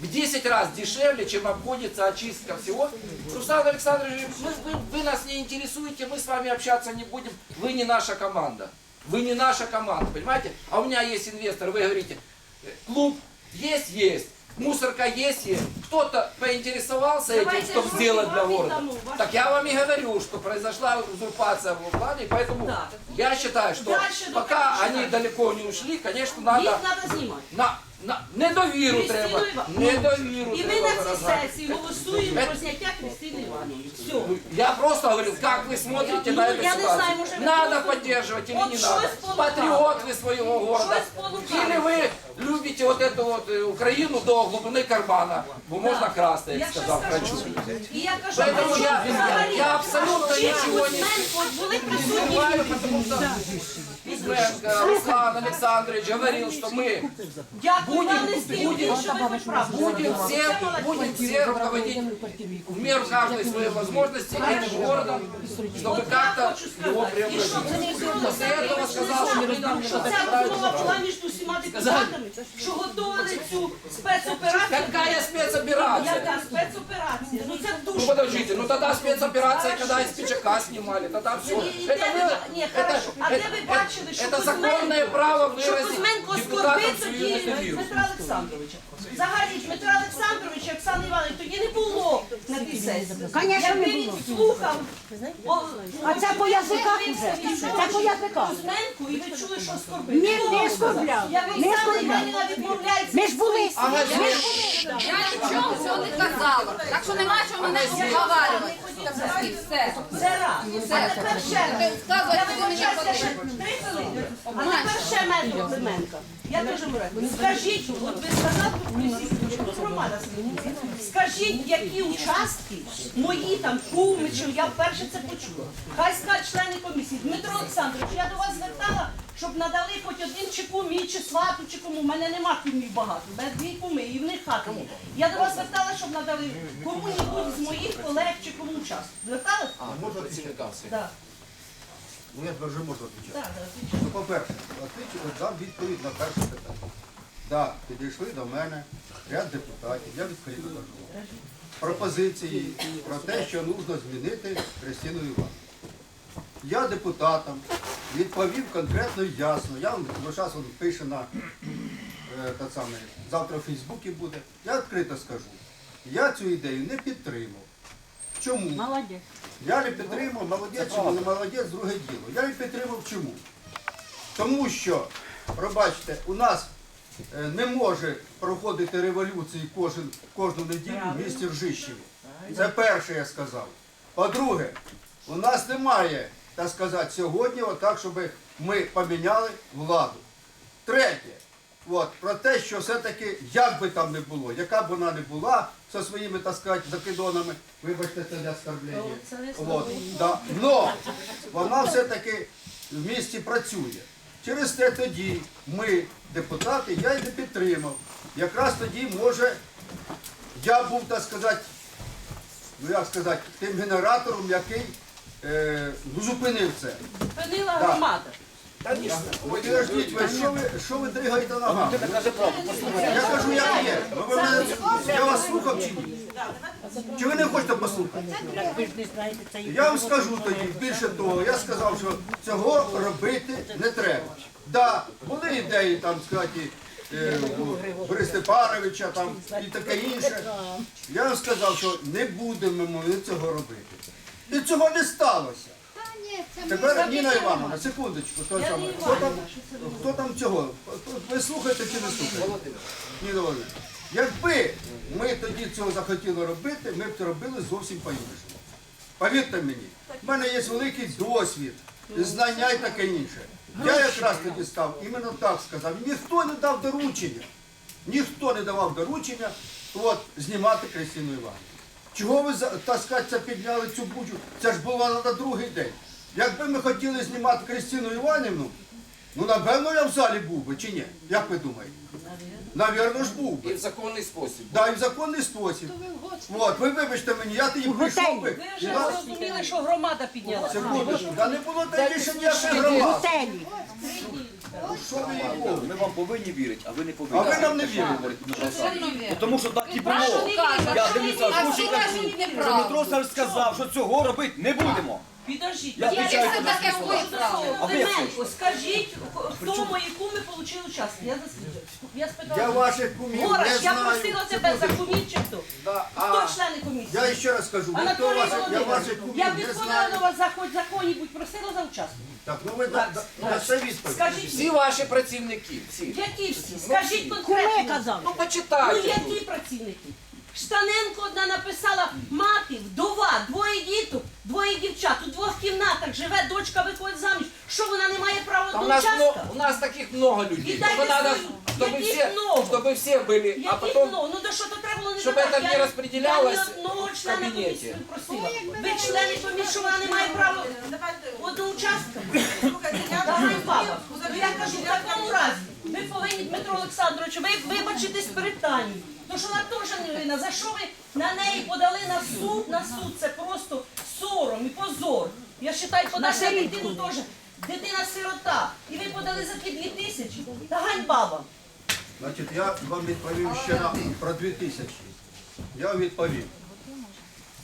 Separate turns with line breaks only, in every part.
в 10 раз дешевле, чем обходится очистка всего. Руслан Александрович, мы- вы, вы нас не интересуете, мы с вами общаться не будем, вы не наша команда. Вы не наша команда, понимаете? А у меня есть инвестор, вы говорите, клуб есть, есть. Мусорка есть, есть. Кто-то поинтересовался этим,
Давайте
что
гроши
сделать для города.
тому,
Так я вам и говорю, что произошла узурпация в плане, поэтому
Да.
я считаю, что пока они далеко не ушли, конечно, надо
треба знімати.
на, на недовіру
Кристину
треба.
Іванівну.
Недовіру
І ми
треба
на цій
виражати.
сесії голосуємо
Е-
про зняття Кристини Івановни. Все.
Ну, Я просто говорю, как вы смотрите
Ну,
на
я
эту
не
ситуацию.
знаю, может, вы
надо
просто-
поддерживать или
Вот
не
что
надо.
исполнено?
Патриот вы своего города.
исполнено?
Или вы любите вот эту вот э, Украину до глубины кармана. Бо можна красти, як
Я ще
сказав
скажу.
Крачук.
І я кажу,
Поэтому
що
я-
взагалі
я абсолютно
всі
нічого не-
Кузьменко були присутні.
Понимаю, потому что Кузьменко Руслан Александрович говорил, что мы
Дякую
Будем-
вам, Листій,
будем-
що ви хоч правду
будем
сказали.
все,
Це молодець.
будем все руководить в меру каждой своей возможности этим городом, чтобы
Я
как-то
хочу
его
сказати, і що
преобразить.
це не
После этого сказал, что мы нам
що ця розмова була між усіма депутатами, що готували цю спецоперацію.
Какая спецоперация?
Яка спецоперація? Ну це
Ну
дуже
подождите, ну тогда спецоперация, когда из пиджака снимали, тогда все.
Ні, ні, де ви- ні, хорошо. А де ви бачили, що
это
Кузьменко-
законное право
що
выразить
Кузьменко
депутатам свою
тоді. Дмитра Олександровича. Взагалі Дмитра Олександровича, Оксани Іванович, тоді не було на тій сесії.
Конечно,
Якби
не
він
було.
слухав. о,
А це по язиках уже. Це по язиках.
Кузьменку, і ви чули, що скорбить.
Ні, не скорбляв.
Як
Не
Оксана
скорбляв. Ми ж були.
А
Ми ж були.
Я нічого цього не казала. Так що нема чого мене обговорювати. Все.
Це раз. А тепер ще раз.
Сказувати,
Я
що мені потрібно.
три хвилини. А тепер ще метод Клименка. Я дуже мураю. Скажіть, от ви сказали тут громада сидить. Скажіть, які участки мої там куми, я вперше це почула. Хай скажуть члени комісії. Дмитро Олександрович, я до вас звертала, щоб надали хоч один чи кумі, чи свату, чи кому. У мене нема кумів багато. У мене дві куми, і в них хата є. Я до вас звертала, щоб надали кому-небудь з моїх колег чи кому участок. Зверталась?
Можна відповідати?
Так.
Ну я вже можу відповідати.
Так, так.
Ну, по-перше, відповідь, от дам відповідь на перше питання. Так, підійшли до мене ряд депутатів, я відкрито кажу. Пропозиції про те, що потрібно змінити Христину Івановну. Я депутатам відповів конкретно і ясно. Я вам зараз він пише на е, та саме, завтра в Фейсбуці буде. Я відкрито скажу. Я цю ідею не підтримав. Чому?
Молодець.
Я не підтримав, молодець чи не молодець, друге діло. Я не підтримав чому? Тому що, пробачте, у нас е, не може проходити революції кожен, кожну неділю в місті Ржищеві. Це перше я сказав. По-друге, у нас немає, так сказати, сьогодні отак, щоб ми поміняли владу. Третє, от, про те, що все-таки, як би там не було, яка б вона не була зі своїми, так сказати, закидонами, вибачте, це для оскорблення. От, да. Но вона все-таки в місті працює. Через те тоді ми, депутати, я її не підтримав. Якраз тоді, може, я був, так сказати, ну як сказати, тим генератором, який е, ну, зупинив це.
Зупинила громада.
Ви підождіть, ви що ви, що ви дригаєте ногами? Я кажу, як є. Ну, ви мене, я вас слухав чи ні? Чи ви не хочете послухати? Я вам скажу тоді, більше того, я сказав, що цього робити не треба. Да, були ідеї там, сказати, е, у Бориса Степановича там і таке інше. Я вам сказав, що не будемо ми цього робити. І цього не сталося. Тепер Ніна Івановна, секундочку, Хто там,
це ви
хто там цього? Ви слухаєте чи не слухаєте? Ніна Івановна. Якби ми тоді цього захотіли робити, ми б це робили зовсім по-іншому. Повірте мені, в мене є великий досвід, знання і таке інше. Я якраз тоді став, іменно так сказав. Ніхто не дав доручення. Ніхто не давав доручення от, знімати Кристину Івановну. Чого ви сказати, підняли цю бучу? Це ж було на другий день. Якби ми хотіли знімати Кристину Іванівну, ну напевно я в залі був би чи ні? Як ви думаєте? Навірно ж був би.
в законный спосіб.
Да, і в законний спосіб. От, ви вибачте мені, я тоді прийшов би.
Ви
і
вже
нас-
зрозуміли, що громада підняла.
Секундочку, да не було тоді ще ніякої громади.
готелі.
Що ви її
Ми вам повинні вірити, а ви не повинні.
А ви нам не вірите.
Тому що так і було. Я дивлюся,
а всі кажуть
що. Дмитро сказав, що цього робити не будемо.
Підождіть,
Я
я
відвічаю
таке
всі А ви
Клименко, скажіть, хто мої куми отримали участки? Я заслідую. Я спитала.
Я ваших кумів не
Гораш, я
знаю.
просила тебе за кумів чи хто?
Да,
Хто члени комісії?
я ще раз кажу, ніхто
Анатолій
ваших, я ваших
Володимирович,
кумів не
відповідала
знаю.
вас за хоч за кого-небудь просила за участок.
Так, ну ви да- відповідь.
Скажіть,
Всі ваші працівники, всі.
які всі? Скажіть
Куме
конкретно.
казав.
Ну
Ну
почитайте.
які працівники? Штаненко одна написала мати, вдова, двоє діток, двоє дівчат, у двох кімнатах живе, дочка виходить заміж. Що вона не має права
Там
до
у нас,
участка?
мно- у нас таких много людей.
И дайте
Чтобы, надо,
свою-
чтобы,
яких
все,
много?
чтобы все были, а
Яких
потом...
ну, ну до що то треба було не
Щоб
давати?
це не
Я-
розподілялось
Я ні одного
в
члена
кабінеті.
комісії не просила. Ви члени комісії, що вона не має права одного участка? Давай, баба. Ну, Я кажу, в такому разі, ви повинні, Дмитро Олександрович, ви вибачитись перед Танією. Тому що вона теж не винна. За що ви на неї подали на суд? На суд це просто сором і позор. Я вважаю, подати на дитину теж. Дитина сирота. І ви подали за ті дві тисячі. Та ганьба вам.
Значить, я вам відповім ще на про 2000. Я вам відповім.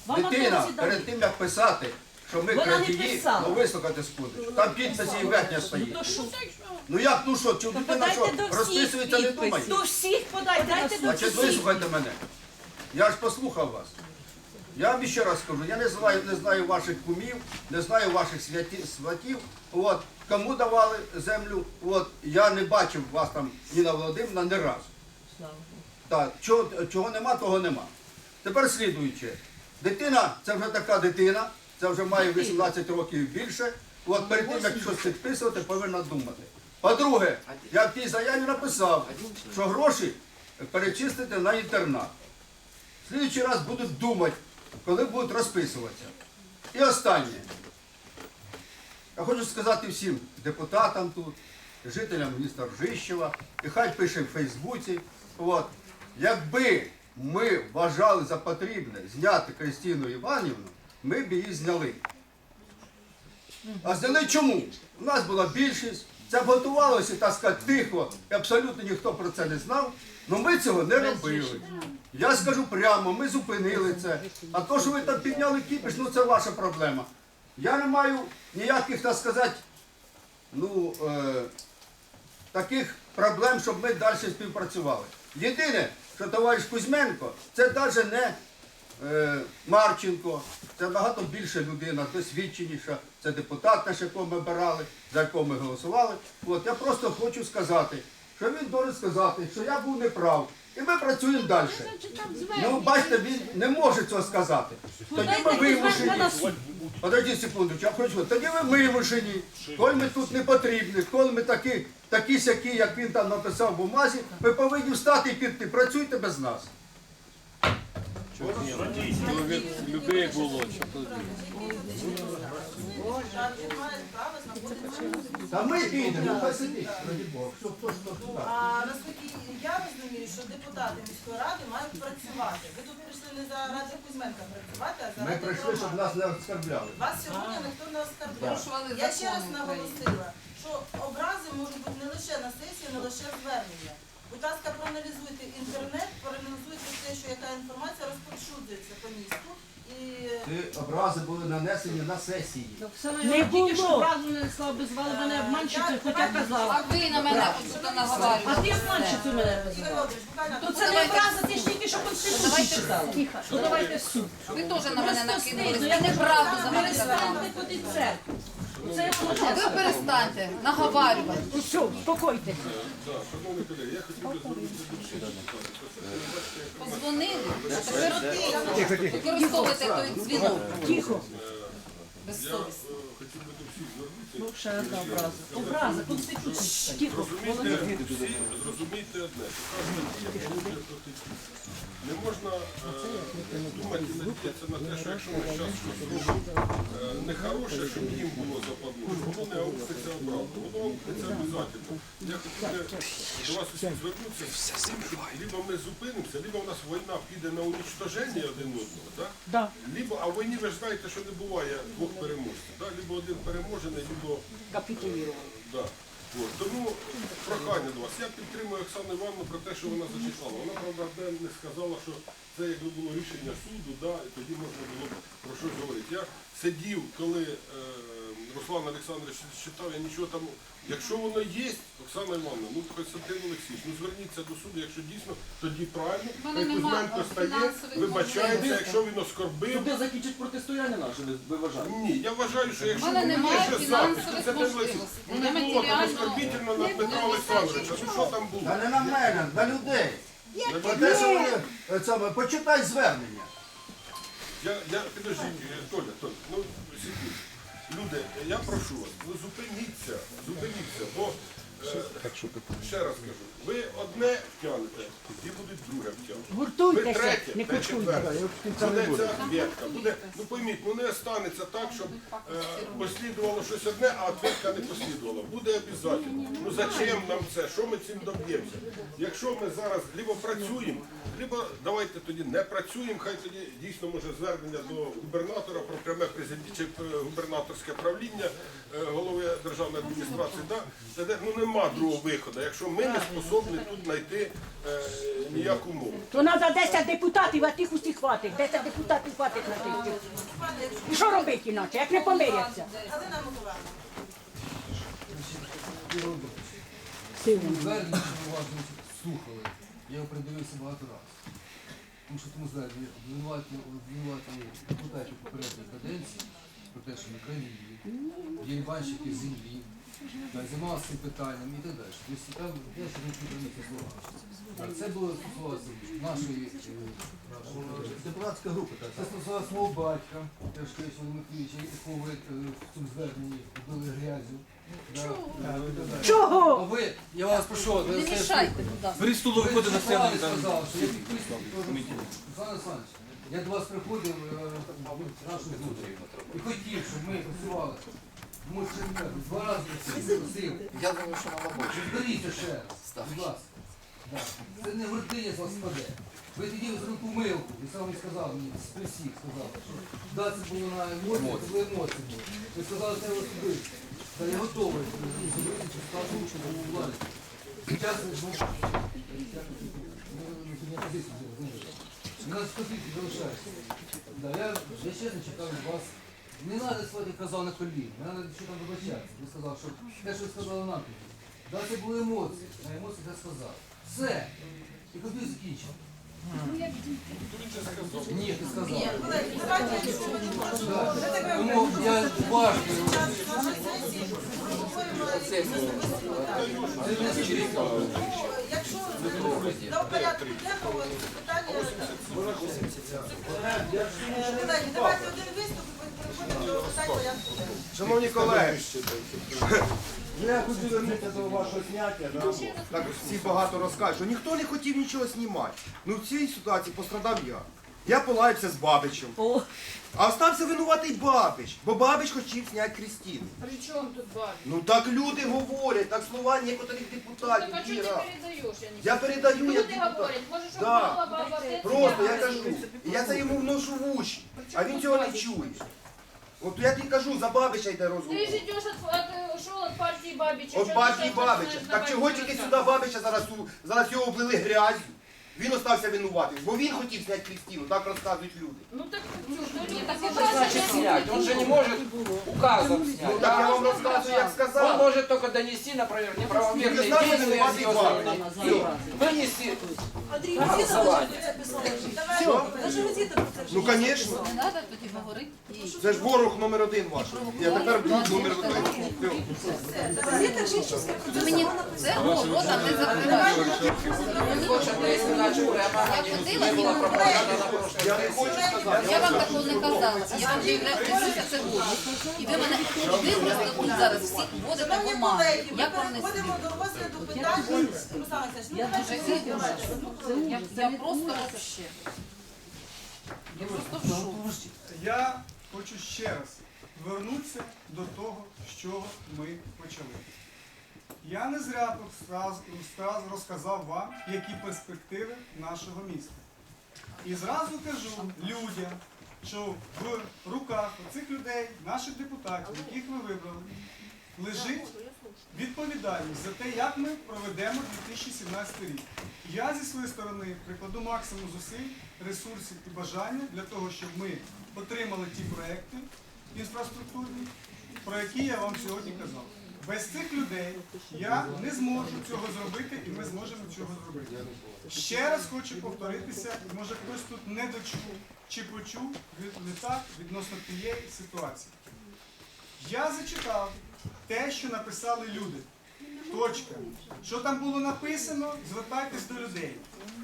Вам
Дитина, перед тим як писати, що ми
Вона не
крадії,
писала.
ну вислухати скудиш. Там підпис і верхня стоїть.
То що?
Ну як, ну що, чи дитина
Подайте
що,
до всіх
розписується не думає?
До всіх подайте. Подайте до
Значить,
всіх.
вислухайте мене. Я ж послухав вас. Я вам ще раз скажу, я не знаю, не знаю ваших кумів, не знаю ваших святі- сватів. От, кому давали землю, от, я не бачив вас там, Ніна Володимирівна, ні разу. Так, чого, чого нема, того нема. Тепер слідуюче. Дитина, це вже така дитина, це вже має 18 років і більше. От перед тим, як щось підписувати, повинна думати. По-друге, я в тій заяві написав, що гроші перечистити на інтернат. В слідуючий раз будуть думати, коли будуть розписуватися. І останнє. Я хочу сказати всім депутатам тут, жителям міста Ржищева, і хай пише в Фейсбуці. От, якби ми вважали за потрібне зняти Кристину Іванівну, ми б її зняли. А зняли чому? У нас була більшість, це готувалося, так сказати, тихо, і абсолютно ніхто про це не знав. але ми цього не робили. Я скажу прямо, ми зупинили це. А то, що ви там підняли кіпіш, ну це ваша проблема. Я не маю ніяких, так сказати, ну, е, таких проблем, щоб ми далі співпрацювали. Єдине, що товариш Кузьменко, це навіть не е, Марченко, це набагато більша людина, досвідченіша, це депутат наш, якого ми обирали, за якого ми голосували. От я просто хочу сказати, що він може сказати, що я був неправ. І ми працюємо далі. Ну, бачите, він не може цього сказати. Тоді ми вимушені. Подождіть секунду, я хочу. сказати, Тоді ви вимушені, коли ми тут не потрібні, коли ми такі, такі сякі, як він там написав в бумазі, ми повинні встати і піти. Працюйте без нас.
Людей було, що
Та ми підемо, хай сидіть, раді Бога, щоб хто.
А наскільки я розумію, що депутати міської ради мають працювати. Ви тут прийшли не за Ради Кузьменка працювати, а за
Ми
Ради
прийшли, щоб
громади.
нас не оскарбляли.
Вас сьогодні ніхто не оскарбляв.
Порушували
Я ще раз
закони
наголосила, що образи можуть бути не лише на сесії, не лише звернення. Будь ласка, проаналізуйте інтернет, проаналізуйте те, що яка інформація розповсюджується по місту. І
Ці образи були нанесені на сесії.
Не тільки що не слава без мене обманщицю, хоч я казала.
А ви на мене що
А ти обманщицю мене
Ігор
називала.
Володимирович, буквально
То це не образа, ти ж тільки що конституцію читала. Ну давайте в суд.
Ви теж на мене накинули.
Ну,
Ви
я
неправду за мене
Перестаньте ходити в церкву. Це я
Ви перестаньте наговарювати.
Ну все, успокойте.
Шановні колеги, я хотів би звернутися до всіх депутатів.
Позвонили, а тепер використовуєте той дзвінок.
Тихо.
Ну, ще одна образа. Образа, конституція. Тихо.
Зрозумійте, одне, що кожна дія. Не можна е, думати на те, що якщо ми зараз щось робимо е, нехороше, щоб їм було западно, воно не аукнеться обратно. Воно аукнеться обов'язково. Я хотів до вас усіх звернутися, либо ми зупинимося, либо у нас війна піде на уничтоження один одного, так?
Да.
Либо, а в війні ви ж знаєте, що не буває двох переможців. Да? Либо один переможений, либо
Капітулірували.
От, тому прохання до вас. Я підтримую Оксану Івановну про те, що вона зачитала. Вона, правда, не сказала, що це якби було рішення суду, да, і тоді можна було про щось говорити. Я сидів, коли е, Руслан Олександрович читав, я нічого там. Якщо воно є, Оксана Івановна, ну Константин Олексійович, ну зверніться до суду, якщо дійсно, тоді правильно,
В мене
хай Кузьменко
е,
стає,
фінансових
вибачається, якщо він оскорбив.
Де закінчить протистояння наше, ви вважаєте?
Ні, я вважаю, що якщо
У мене немає
є ще
фінансових
запис, це
можливостей.
Ну не було там
матеріально,
оскорбительно на Петра Олександровича. Ну що там було?
Та не на мене, на людей. Про те, що вони е, це, почитай звернення.
Я, я, підождіть, е, Толя, Толя, ну, секунду. Люди, я прошу вас, ну зупиніться, зупиніться, бо, ще раз кажу, ви одне втягнете, і будуть друге втягнути. Ви
Гуртуйтеся,
третє,
не
те
кучкуйте.
четверте. Буде ця ветка. Буде, ну пойміть, ну не станеться так, щоб е, послідувало щось одне, а ветка не послідувала. Буде обов'язково. Ну зачем нам це? Що ми цим доб'ємося? Якщо ми зараз либо працюємо, либо давайте тоді не працюємо, хай тоді дійсно може звернення до губернатора про пряме президент чи е, губернаторське правління е, голови державної адміністрації. Да? Це де- ну нема другого виходу, якщо ми не способні тут знайти е, ніяку мову.
То треба 10 депутатів, а тих усіх хватить. 10 депутатів хватить на тих. І що робити іначе, як не помиряться?
Звернення, що уважно слухали, я його придивився багато разів. Тому що тому обвинуватили обвинуватили депутатів попередньої каденції про те, що ми крадії, є банщики землі, так, займалися цим питанням і так далі. Тобто там я ще не слова. Це було стосувалося нашої е,
Депутатська група, так.
це стосувалося мого батька, теж Кирича Володимировича, якого ви е, в цьому зверненні побили грязю. Далі. А ви, я вас прошу,
Не мішайте, будь ласка.
Беріть виходить на сцену.
Ви сказав, що я підписував. Руслан Олександрович, я до вас приходив е, в нашу зустріч і хотів, щоб ми працювали. Що два рази просив.
Я думаю, що мало більше.
Розберіться ще раз, будь ласка. Да. Це не гординя з вас спаде. Ви тоді зробили помилку, і сам сказав мені, при всіх сказав, що да, це було на емоції, це були емоції були. Ви сказали, це особисто. Та я готовий зробити цю скажу, що було у владі. Час не був. У нас позиції залишається. Да, я, я чесно чекав від вас. Не треба сьогодні казав на коліні, не треба що там вибачатися. Ви сказав, що те, що ви сказали нам тоді. Да, це були емоції. На емоціях я сказав. Все. І куди закінчив? Ні, ти сказав. Тому я
питання. Якщо до порядку денного питання... Е, давайте один виступ
Шановні колеги, я хочу звернутися до вашого зняття. Да? Так всі багато розкажуть, що ніхто не хотів нічого знімати. Ну в цій ситуації пострадав я. Я полаявся з Бабичем. А остався винуватий Бабич, бо Бабич хотів зняти Крістіну.
При чому тут бабі?
Ну так люди говорять, так слова некоторих депутатів.
Так а ти
Іра.
передаєш? Я не
Я передаю як
Люди
депутат.
говорять, може, що
Да.
мала баба
Просто я
це.
кажу, і я це йому вношу в уші, а він цього не чує. От я тобі кажу, за Бабича йде розговор.
Ти ж йдеш від партії Бабіча.
От партії Бабича. Так чого тільки сюди Бабича зараз, у- зараз його облили грязю? Він остався винуватим, бо він хотів зняти Крістіну, так розказують люди.
Ну так, ну, ну, так
Что значит снять? Он же не может указом
Ну
снять.
так я
да?
вам розказую, як
Он
сказав.
может только донести, например, неправомерные
Тільки знаю,
действия
виноватий
с его стороны.
Бабич.
Всё. Вынести
Андрій,
на голосование.
Ну, звісно,
Не треба тоді говорити. їй.
це ж ворог номер один ваш. Я тепер друг номер один.
Ви мені це рота не закриваєте.
Слушайте, если иначе прямо
Я
не
ходила
было
і
пропаганда прошлой
Я не хочу сказати.
Я вам такого не казала. Я вам дивлюся це голос. І ви мене ви просто тут зараз всіх вводите в оману. Як вам не
до розгляду питань. Ну всі.
Я, я просто вообще. Я просто в шоці.
Я хочу ще раз вернутися до того, з чого ми почали. Я не зря тут розказав вам, які перспективи нашого міста. І зразу кажу людям, що в руках цих людей, наших депутатів, яких ви вибрали, лежить відповідальність за те, як ми проведемо 2017 рік. Я зі своєї сторони прикладу максимум зусиль, ресурсів і бажання для того, щоб ми отримали ті проекти інфраструктурні, про які я вам сьогодні казав. Без цих людей я не зможу цього зробити і ми зможемо цього зробити. Ще раз хочу повторитися, може хтось тут не дочув чи почув від- так відносно тієї ситуації. Я зачитав те, що написали люди. Точка. Що там було написано, звертайтесь до людей.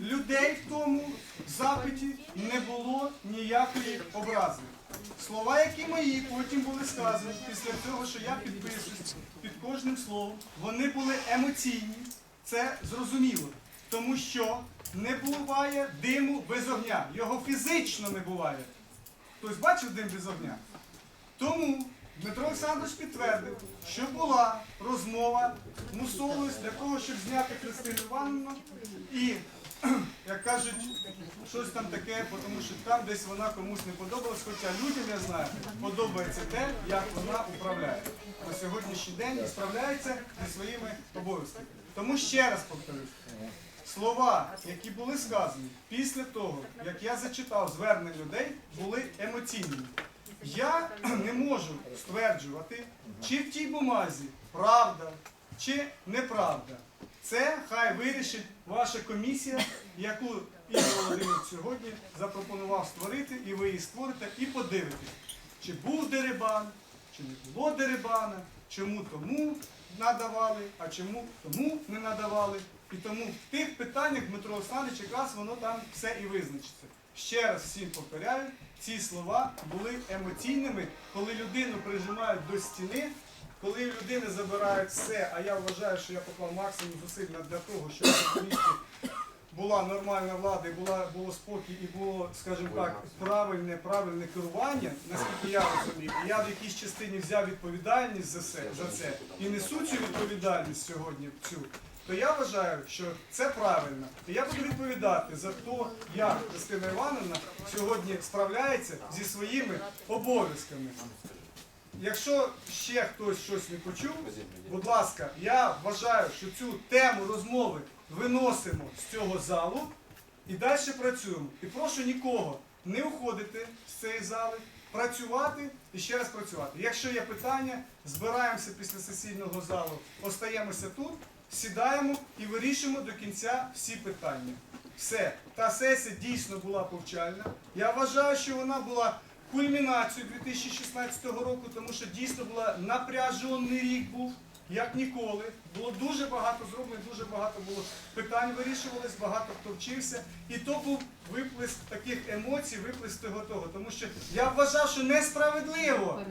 Людей в тому запиті не було ніякої образи. Слова, які мої потім були сказані після того, що я підписуюсь під кожним словом, вони були емоційні. Це зрозуміло. Тому що не буває диму без огня. Його фізично не буває. Хтось бачив дим без огня? Тому Дмитро Олександрович підтвердив, що була розмова мусолись для того, щоб зняти Христину Івановну і, як кажуть, щось там таке, тому що там десь вона комусь не подобалась, хоча людям, я знаю, подобається те, як вона управляє на сьогоднішній день і справляється зі своїми обов'язками. Тому ще раз повторюсь, слова, які були сказані після того, як я зачитав звернення людей, були емоційними. Я не можу стверджувати, чи в тій бумазі правда, чи неправда. Це хай вирішить ваша комісія, яку Ігор Володимирович сьогодні запропонував створити, і ви її створите, і подивитесь, чи був дерибан, чи не було дерибана, чому тому надавали, а чому тому не надавали. І тому в тих питаннях Дмитро Олександрович якраз воно там все і визначиться. Ще раз всім повторяю, ці слова були емоційними, коли людину прижимають до стіни, коли в людини забирають все, а я вважаю, що я поклав максимум зусиль для того, щоб в місті була нормальна влада, і була, було спокій і було, скажімо так, правильне, правильне керування, наскільки я розумію. І я в якійсь частині взяв відповідальність за це, за це і несу цю відповідальність сьогодні цю. То я вважаю, що це правильно. І я буду відповідати за те, як Христина Івановна сьогодні справляється зі своїми обов'язками. Якщо ще хтось щось не почув, будь ласка, я вважаю, що цю тему розмови виносимо з цього залу і далі працюємо. І прошу нікого не уходити з цієї зали, працювати і ще раз працювати. Якщо є питання, збираємося після сесійного залу, остаємося тут, сідаємо і вирішимо до кінця всі питання. Все, та сесія дійсно була повчальна. Я вважаю, що вона була кульмінацією 2016 року, тому що дійсно була напряжений рік був, як ніколи. Було дуже багато зроблено, дуже багато було питань вирішувалось, багато хто вчився. І то був виплеск таких емоцій, виплеск того того. Тому що я вважав, що несправедливо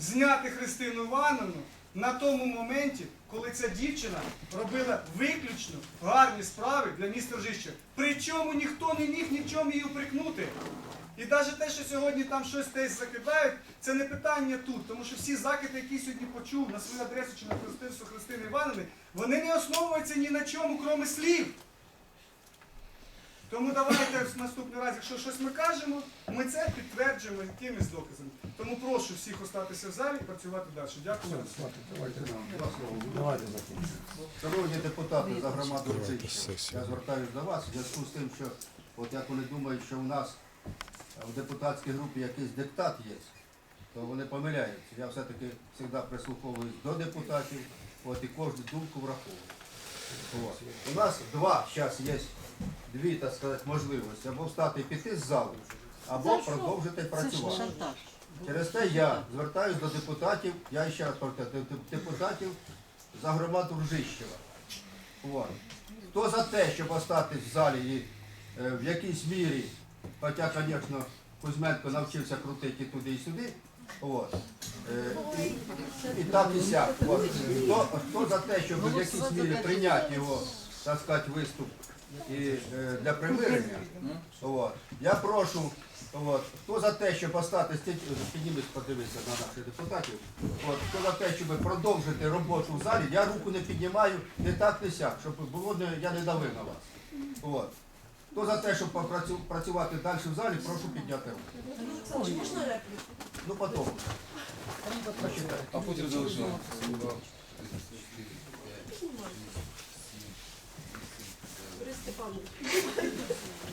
зняти Христину Івановну на тому моменті, коли ця дівчина робила виключно гарні справи для міста Ржища. Причому ніхто не міг ні в чому її упрекнути. І навіть те, що сьогодні там щось десь закидають, це не питання тут, тому що всі закиди, які сьогодні почув на свою адресу чи на Христинство Христини Івановни, вони не основуються ні на чому, крім слів. Тому давайте в наступний раз, якщо щось ми кажемо, ми це підтверджуємо якимись доказами. Тому прошу всіх остатися в залі і працювати далі. Дякую. вам.
Давайте нам два слова. Шановні депутати за громаду я звертаюся до вас в зв'язку з тим, що от як вони думають, що у нас в депутатській групі якийсь диктат є, то вони помиляються. Я все-таки завжди прислуховуюсь до депутатів от, і кожну думку враховую. От. У нас два зараз є дві, так сказати, можливості. Або встати і піти з залу, або продовжити працювати. Через те я звертаюся до депутатів, я ще раз повторюю, до депутатів за громаду Ржищева. От. Хто за те, щоб остатись в залі і е, в якійсь мірі, хоча, звісно, Кузьменко навчився крутити туди і сюди, от, е, і, і так і сяк. От. Хто, хто за те, щоб в якійсь мірі прийняти його, так сказати, виступ і, е, для примирення, от, я прошу От. Хто за те, щоб остатись, ти- піднімись, подивися на наших депутатів. От. Хто за те, щоб продовжити роботу в залі, я руку не піднімаю, не так, не сяк, щоб було не, я не давив на вас. От. Хто за те, щоб попрацю- працювати далі в залі, прошу підняти руку.
Можна репліку?
Ну потім.
А потім залишаємо.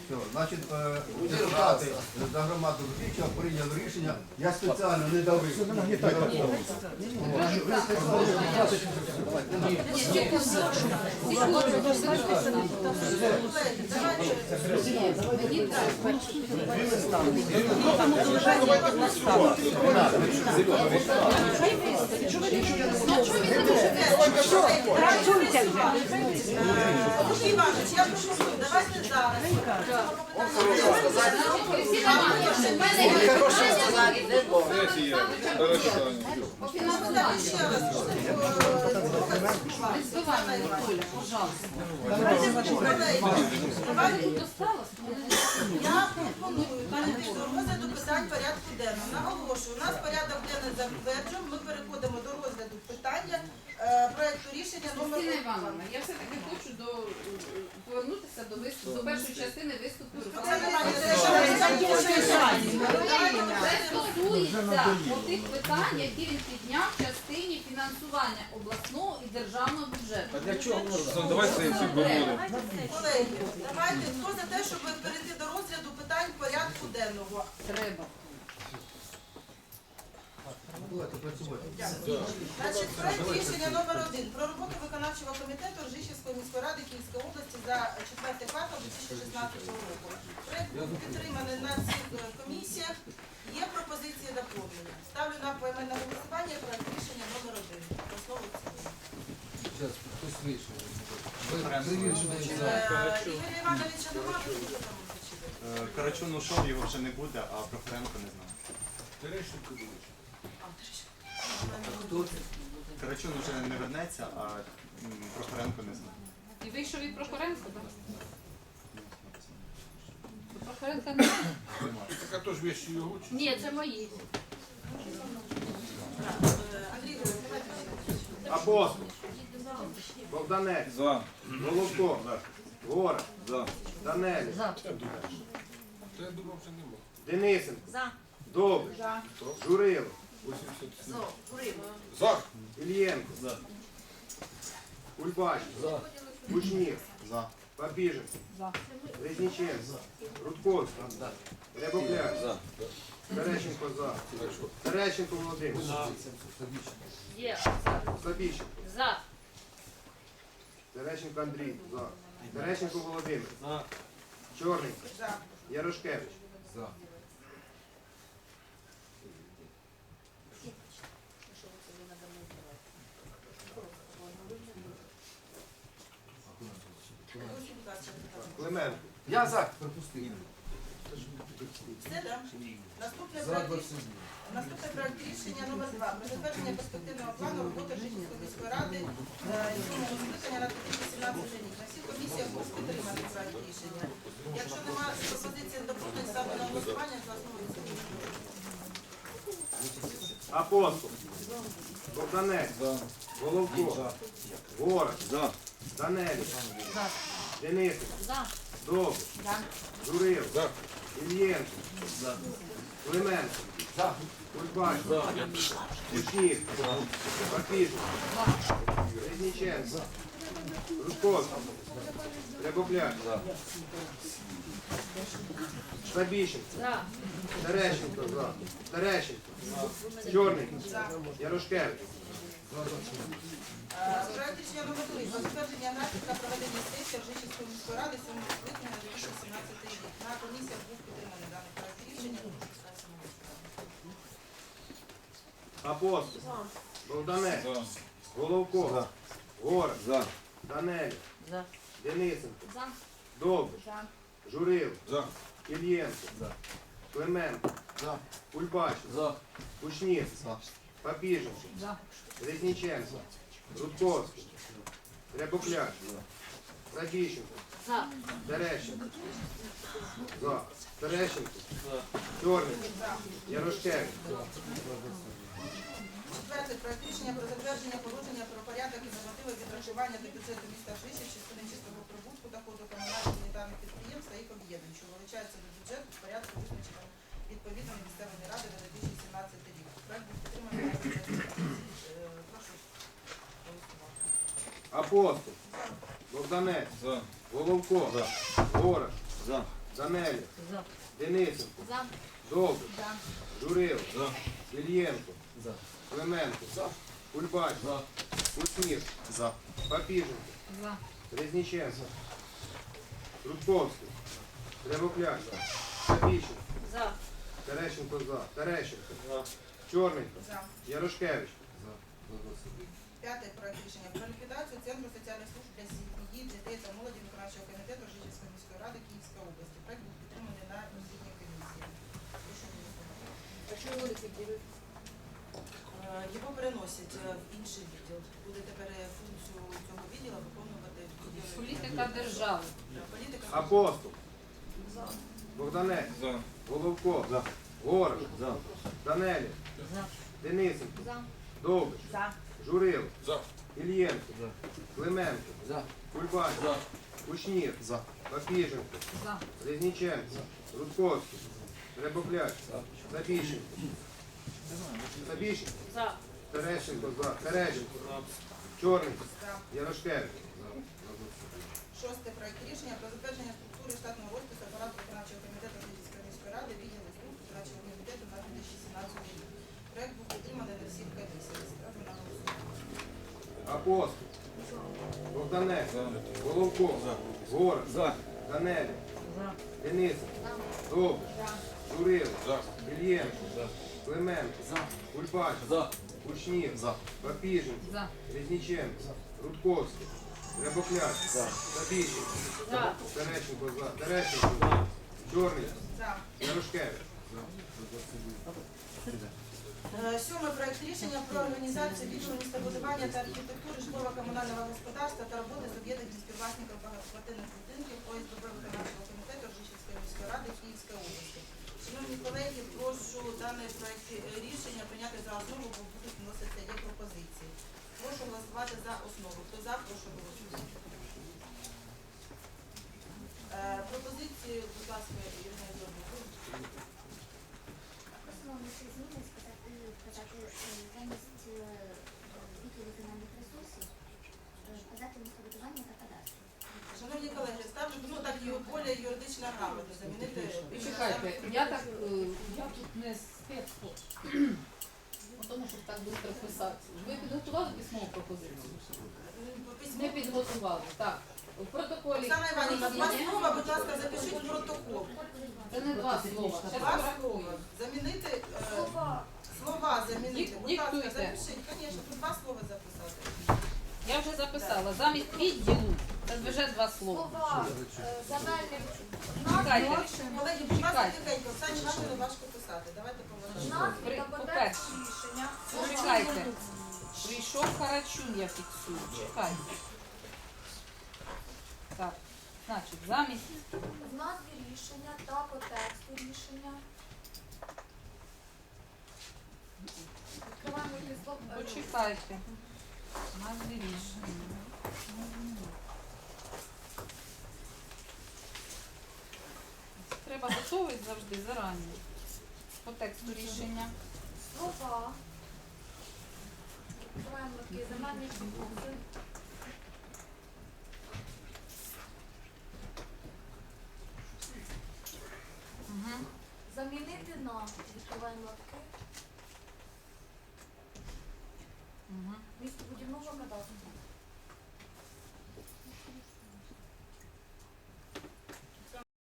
Все, значить, е, депутати за громаду Ржича прийняли рішення. Я спеціально не давив.
Працюйте вже.
Олексій я пропоную, перейти до розгляду питань порядку денного. Наголошую, у нас порядок денний затверджений. Ми переходимо до розгляду питання е, проекту рішення номер
Кристина Івановна, я все-таки хочу до, повернутися до виступу, до першої частини виступу.
Це
Стосується тих питань, які він підняв в частині фінансування обласного і державного бюджету.
А для чого воно? Давай обговоримо.
Колеги, давайте хто за те, щоб перейти до розгляду питань порядку денного.
Треба.
Значить, проект рішення номер один про роботу виконавчого комітету Ржищівської міської ради Київської області за четвертий квартал 2016 року. Проект був підтриманий на всіх комісіях. Є пропозиції доповнення. Ставлю на поіменне голосування проект рішення номер один. За Основу цілому.
Карачун ушов, його вже не буде, а Прохоренко не знаю. Карачун вже не вернеться, а м, Прохоренко не знаю.
І вийшов від Прохоренко, так? Прохоренка не
Так а то ж вещі його чи?
Ні, це мої.
Андрій Григорович, давайте.
Апостол. Богданець.
За.
Головко. Гора.
За.
Данелі.
Та я думав, нема.
Денисенко.
За.
Журило.
За.
Ільєнко. Кульбач. Кучнір. Побіженко. Резніченко. Рудковський. Рябокляк. Терещенко за. Терещенко Володимир.
Є.
Сабіщенко.
За.
Терещенко Андрій. За. Терещенко Володимир. Чорний.
За.
Ярошкевич.
За.
Клименко.
Я за.
Пропустили.
Все, так? Наступне
За
проект Наступний проект рішення номер 2 про затвердження перспективного плану роботи Житомирської міської ради е, сьомого скликання на 2017 рік. На всіх комісіях був підтриманий проект рішення. Якщо немає пропозиції доповнень, ставлю на голосування за основу.
Апостол. Богданець. Головко. Гора. Данелі. Денисенко. Довбиш. Журил. Ільєнко. Клименко. Кульбач. Кучнір. Папіжник. Резніченко. Рудковський. Рябокляк. Сабіщенко. Терещенко. За. Терещенко. Чорний. Ярошкевич.
Проект рішення номер 3 про затвердження графіка проведення сесії Ржичівської міської ради сьомого скликання на 2017 рік. На комісіях був підтриманий даний проект рішення.
Апостол. Богданець. Головко. Гора.
За.
Данелі. Денисенко.
За.
Довбиш. Журил.
За.
Ільєнко. Клименко. Кульбач.
За.
Кучнір. Папіженко. Резніченко. Рудковський. Рябокляк. Сабіщенко.
За.
Терещенко. За. Терещенко. Чорний. Ярошкевич.
Четвертий проект рішення про затвердження положення про порядок і нормативи відрахування до бюджету міста Шишів частини чистого прибутку доходу комунальних унітарних підприємств та їх об'єднань, що вилучаються до бюджету в порядку визначеному відповідної місцевої ради на 2017 рік. Проект був підтриманий на бюджетній комісії. Е, Прошу голосувати.
Апостол. Богданець.
За.
Головко. Гораш.
За.
Данелі.
За.
Денисенко.
За.
Довбиш.
За.
Журило.
За.
Ільєнко.
За.
Клименко. Кульбач.
За.
Кушнір.
За.
Папіженко.
За.
Резніченко. Рудковський. Требокляк. Сабіщенко.
За.
Терещенко за. Терещенко. Чорненько.
За.
Ярошкевич.
За. За 21.
П'ятий проект рішення про для дітей та молоді виконавчого комітету Рожичівської міської ради Київської області. Проект був підтриманий на освітній комісії. Прошу голосувати. Е, Його переносять е, в інший відділ. Буде тепер е, функцію цього відділу виконувати відділ
Політика держави.
політика.
Апостол. Богданець.
За.
Головко.
За.
Гораш.
За.
Данелі.
За.
Денисенко.
За.
Довбиш.
За.
Журил.
За.
Ільєнко.
За.
Клименко.
За.
Кульбач.
За.
Кушнір.
За.
Папіженко.
За.
Резніченко. Рудковський. Требокляк. Забіщенко. Забіщенко.
За.
Терещенко за. Терещенко. Чорненько.
За.
Ярошкевич.
Шостий проект рішення про затвердження структури штатного розпису апарату виконавчого комітету Рожичівської міської ради відділу служб виконавчого комітету на 2017 рік. Проект був підтриманий на всіх комісіях. Ставлю на голосування.
Апостол. Богданець. Головко. Гора. Данелі. Довбиш. Журило.
За.
Ільєнко. Клименко. Кульбач. Папіженко.
За.
Резніченко. Рудковський. Рябокляк.
За.
Терещенко за. Терещенко за. Чорний.
За.
Ярошкевич.
Е, Сьомий проект рішення про організацію відділу містобудування та архітектури житлово-комунального господарства та роботи з об'єднаних співвласників багатоквартирних будинків ОСББ виконавчого комітету Ржичівської міської ради Київської області. Шановні колеги, прошу даний проект рішення прийняти за основу, бо будуть вноситися є пропозиції. Прошу голосувати за основу. Хто за, прошу голосувати. Е, Пропозиції, будь ласка, Ірина Зорник.
Просимо внести зміни, сказати, вказати е, замість е, відділу викональних ресурсів, е, вказати містобудування та кадастру.
Шановні колеги, ставлю, ну так і более юридична грамота замінити.
Чекайте, я так, е, я тут по тому, щоб так швидко писати. Ви підготували письмову пропозицію? Не підготували, так. У протоколі
Оксана Іванівна, два слова, будь ласка, запишіть в протокол.
Це не два слова. Зараз
Два слова. Замінити е, слова замінити.
Дік-
Будь ласка,
диктуйте.
запишіть. Звісно, тут два слова записати.
Я вже записала. Замість відділу це вже два слова.
Земельних
Чекайте.
Колеги, будь ласка,
Чекайте.
тихенько. Сані Івановна важко писати. Давайте повернемо.
При- По-перше, чекайте. Прийшов Карачун, я фіксую. Чекайте. Так, значить, замість
в назві рішення та по тексту рішення. Відкриваємо.
Почекайте. Назві рішення. Треба готовий завжди зарані. По тексту рішення.
Слова. Такі земельні функції.
Угу.
Замінити на відкриваємо лапки
Угу.
містобудівного кадастру.